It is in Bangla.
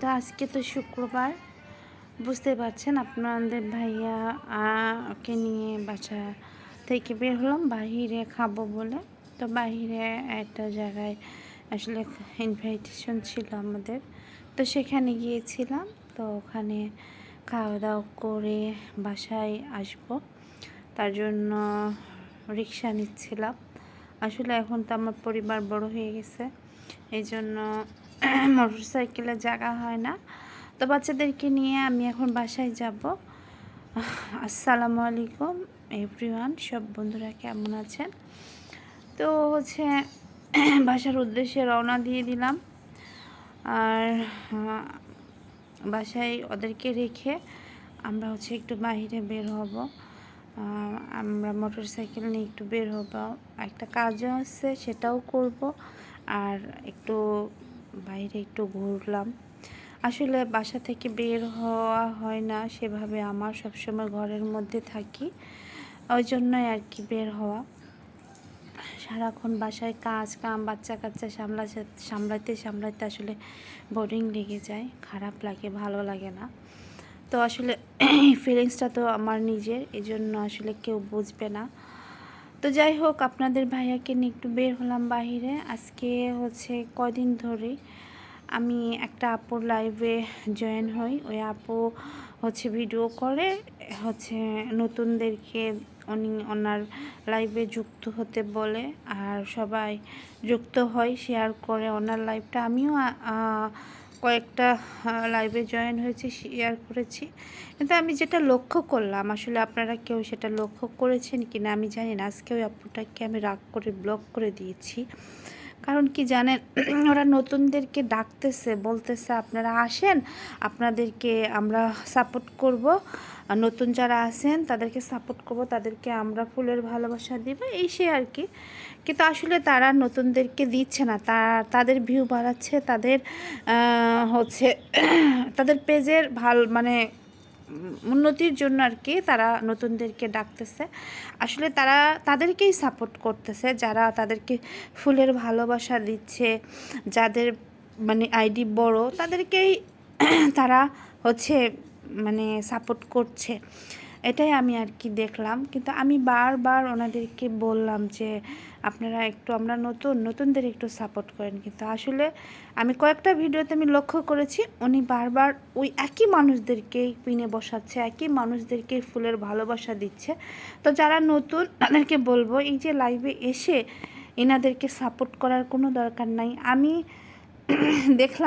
তো আজকে তো শুক্রবার। বুঝতে পারছেন আপনাদের ভাইয়া আহ, কে নিয়ে বাসা থেকে বের হলাম। বাহিরে খাব বলে। তো বাহিরে একটা জায়গায় আসলে ইনভাইটেশন ছিল আমাদের। তো সেখানে গিয়েছিলাম। তো ওখানে খাওয়া দাওয়া করে বাসায় আসব। তার জন্য রিক্সা নিচ্ছিলাম। আসলে এখন তো আমার পরিবার বড় হয়ে গেছে। এই জন্য মোটর সাইকেলে জায়গা হয় না। তো বাচ্চাদেরকে নিয়ে আমি এখন বাসায় যাব। আসসালামু আলাইকুম এভরিওয়ান, সব বন্ধুরা কেমন আছেন? তো হচ্ছে বাসার উদ্দেশ্যে রওনা দিয়ে দিলাম। আর বাসায় ওদেরকে রেখে আমরা হচ্ছে একটু বাইরে বের হব। আমরা মোটর সাইকেল নিয়ে একটু বের হব। একটা কাজও আছে, সেটাও করব। আর একটু বাইরে একটু ঘুরলাম। আসলে বাসা থেকে বের হওয়া হয় না, সেভাবে আমার সবসময় ঘরের মধ্যে থাকি। ওই জন্যই আর কি বের হওয়া। সারাক্ষণ বাসায় কাজ কাম, বাচ্চা কাচ্চা সামলা সামলাতে সামলাতে আসলে বোরিং লেগে যায়, খারাপ লাগে, ভালো লাগে না। তো আসলে ফিলিংসটা তো আমার নিজের এই জন্য আসলে কেউ বুঝবে না। তো যাই হোক, আপনাদের ভাইয়াকে নিয়ে একটু বের হলাম বাহিরে। আজকে হচ্ছে কদিন ধরে আমি একটা আপুর লাইভে জয়েন হই। ওই আপু হচ্ছে ভিডিও করে, হচ্ছে নতুনদেরকে উনি ওনার লাইভে যুক্ত হতে বলে আর সবাই যুক্ত হয় শেয়ার করে ওনার লাইভটা আমিও কয়েকটা লাইভে জয়েন হয়েছি শেয়ার করেছি। কিন্তু আমি যেটা লক্ষ্য করলাম, আসলে আপনারা কেউ সেটা লক্ষ্য করেছেন কি না আমি জানি না। আজকে ওই আপুটাকে আমি রাগ করে ব্লক করে দিয়েছি। কারণ কি জানেন, ওরা নতুনদেরকে ডাকতেছে, বলতেছে আপনারা আসেন, আপনাদেরকে আমরা সাপোর্ট করব। আর নতুন যারা আছেন, তাদেরকে সাপোর্ট করব, তাদেরকে আমরা ফুলের ভালোবাসা দিব, এই সে আর কি। কিন্তু আসলে তারা নতুনদেরকে দিচ্ছে না তা তাদের ভিউ বাড়াচ্ছে, তাদের হচ্ছে, তাদের পেজের ভালো মানে উন্নতির জন্য আর কি তারা নতুনদেরকে ডাকতেছে। আসলে তারা তাদেরকেই সাপোর্ট করতেছে, যারা তাদেরকে ফুলের ভালোবাসা দিচ্ছে, যাদের মানে আইডি বড়, তাদেরকেই তারা হচ্ছে মানে সাপোর্ট করছে। এটাই আমি আর কি দেখলাম। কিন্তু আমি বারবার ওনাদেরকে বললাম যে, আপনারা একটু, আমরা নতুন, নতুনদের একটু সাপোর্ট করেন। কিন্তু আসলে আমি কয়েকটা ভিডিওতে আমি লক্ষ্য করেছি, উনি বারবার ওই একই মানুষদেরকেই পিনে বসাচ্ছে, একই মানুষদেরকে ফুলের ভালোবাসা দিচ্ছে। তো যারা নতুন, তাদেরকে বলব, এই যে লাইভে এসে এনাদেরকে সাপোর্ট করার কোনো দরকার নাই। আমি দেখলাম